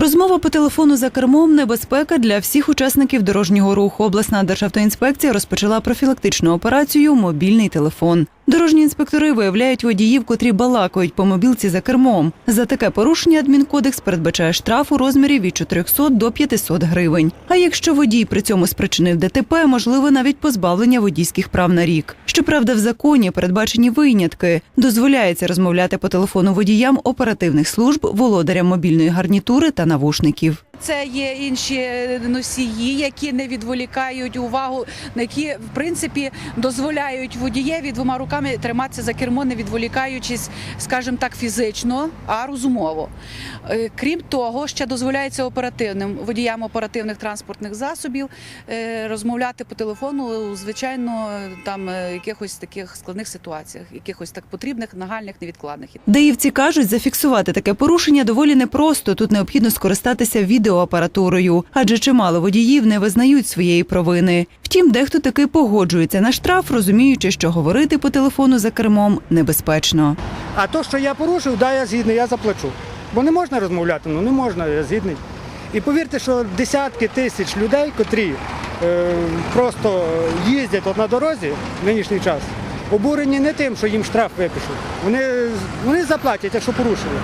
Розмова по телефону за кермом небезпека для всіх учасників дорожнього руху. Обласна державтоінспекція розпочала профілактичну операцію Мобільний телефон. Дорожні інспектори виявляють водіїв, котрі балакають по мобілці за кермом. За таке порушення адмінкодекс передбачає штраф у розмірі від 400 до 500 гривень. А якщо водій при цьому спричинив ДТП, можливо навіть позбавлення водійських прав на рік. Щоправда, в законі передбачені винятки. Дозволяється розмовляти по телефону водіям оперативних служб, володарям мобільної гарнітури та навушників. Це є інші носії, які не відволікають увагу, які в принципі дозволяють водієві двома руками триматися за кермо, не відволікаючись, скажімо так, фізично, а розумово. Е, Крім того, ще дозволяється оперативним водіям оперативних транспортних засобів е, розмовляти по телефону, звичайно, там е, якихось таких складних ситуаціях, якихось так потрібних, нагальних, невідкладних. Деївці кажуть, зафіксувати таке порушення доволі непросто. Тут необхідно скористатися відеоапаратурою, адже чимало водіїв не визнають своєї провини. Втім, дехто таки погоджується на штраф, розуміючи, що говорити по телефону за кермом небезпечно. А то, що я порушив, да, я згідний, я заплачу. Бо не можна розмовляти, ну не можна, я згідний. І повірте, що десятки тисяч людей, котрі е, просто їздять от на дорозі в нинішній час, обурені не тим, що їм штраф випишуть. Вони, вони заплатять, якщо порушили.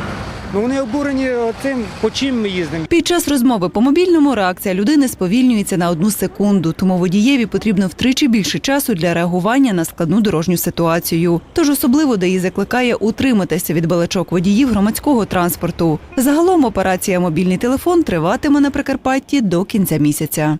Ну вони обурені тим, по чим ми їздимо. Під час розмови по мобільному реакція людини сповільнюється на одну секунду, тому водієві потрібно втричі більше часу для реагування на складну дорожню ситуацію. Тож особливо ДАІ закликає утриматися від балачок водіїв громадського транспорту. Загалом операція мобільний телефон триватиме на Прикарпатті до кінця місяця.